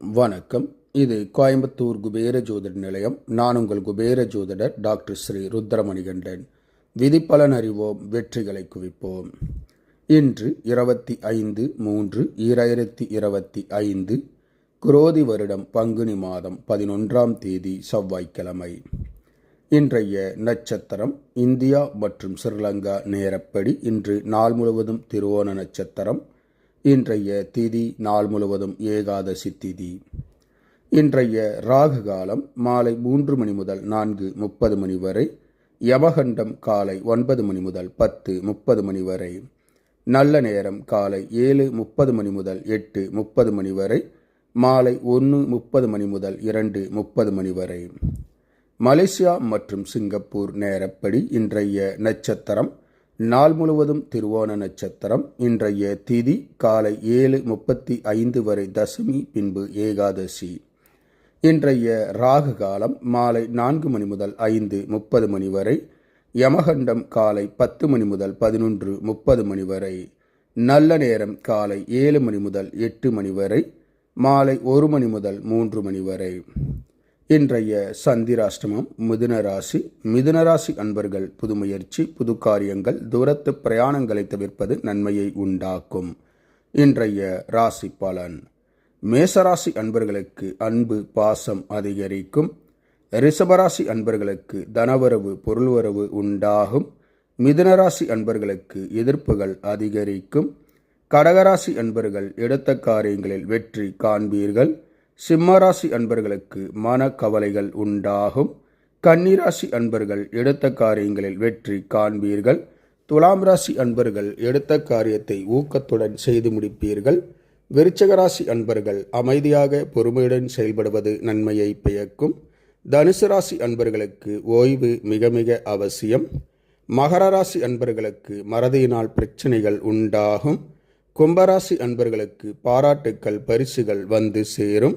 வணக்கம். இது கோயம்புத்தூர் குபேர ஜோதிட நிலையம். நான் உங்கள் குபேர ஜோதிடர் டாக்டர் ஸ்ரீ ருத்ரமணிகண்டன். விதிப்பலன் அறிவோம் வெற்றிகளை குவிப்போம். இன்று இருபத்தி ஐந்து மூன்று ஈராயிரத்தி இருபத்தி ஐந்து குரோதி வருடம் பங்குனி மாதம் பதினொன்றாம் தேதி செவ்வாய்க்கிழமை. இன்றைய நட்சத்திரம் இந்தியா மற்றும் ஸ்ரீலங்கா நேரப்படி இன்று நாள் முழுவதும் திருவோண நட்சத்திரம். இன்றைய திதி நாள் முழுவதும் ஏகாதசி திதி. இன்றைய ராகு காலம் மாலை மூன்று மணி முதல் நான்கு முப்பது மணி வரை யமகண்டம் காலை ஒன்பது மணி முதல் பத்து முப்பது மணி வரை நல்ல நேரம் காலை ஏழு முப்பது மணி முதல் எட்டு முப்பது மணி வரை மாலை ஒன்று முப்பது மணி முதல் இரண்டு முப்பது மணி வரை. மலேசியா மற்றும் சிங்கப்பூர் நேரப்படி இன்றைய நட்சத்திரம் நாள் முழுவதும் திருவோண நட்சத்திரம் இன்றைய திதி காலை ஏழு முப்பத்தி ஐந்து வரை தசமி பின்பு ஏகாதசி. இன்றைய ராகு காலம் மாலை நான்கு மணி முதல் ஐந்து முப்பது மணி வரை யமகண்டம் காலை பத்து மணி முதல் பதினொன்று முப்பது மணி வரை நல்ல நேரம் காலை ஏழு மணி முதல் எட்டு மணி வரை மாலை ஒரு மணி முதல் மூன்று மணி வரை. இன்றைய சந்திராஷ்டமம் மிதுனராசி. மிதுனராசி அன்பர்கள் புது முயற்சி புது காரியங்கள் தூரத்து பிரயாணங்களை தவிர்ப்பது நன்மையை உண்டாக்கும். இன்றைய ராசி பலன். மேசராசி அன்பர்களுக்கு அன்பு பாசம் அதிகரிக்கும். ரிஷபராசி அன்பர்களுக்கு தனவரவு பொருள்வரவு உண்டாகும். மிதுனராசி அன்பர்களுக்கு எதிர்ப்புகள் அதிகரிக்கும். கடகராசி அன்பர்கள் எடுத்த காரியங்களில் வெற்றி காண்பீர்கள். சிம்மராசி அன்பர்களுக்கு மன கவலைகள் உண்டாகும். கன்னிராசி அன்பர்கள் எடுத்த காரியங்களில் வெற்றி காண்பீர்கள். துலாம் ராசி அன்பர்கள் எடுத்த காரியத்தை ஊக்கத்துடன் செய்து முடிப்பீர்கள். விருச்சகராசி அன்பர்கள் அமைதியாக பொறுமையுடன் செயல்படுவது நன்மையை பயக்கும் தனுசு ராசி அன்பர்களுக்கு ஓய்வு மிக மிக அவசியம். மகர ராசி அன்பர்களுக்கு மறதியினால் பிரச்சனைகள் உண்டாகும். கும்பராசி அன்பர்களுக்கு பாராட்டுக்கள் பரிசுகள் வந்து சேரும்.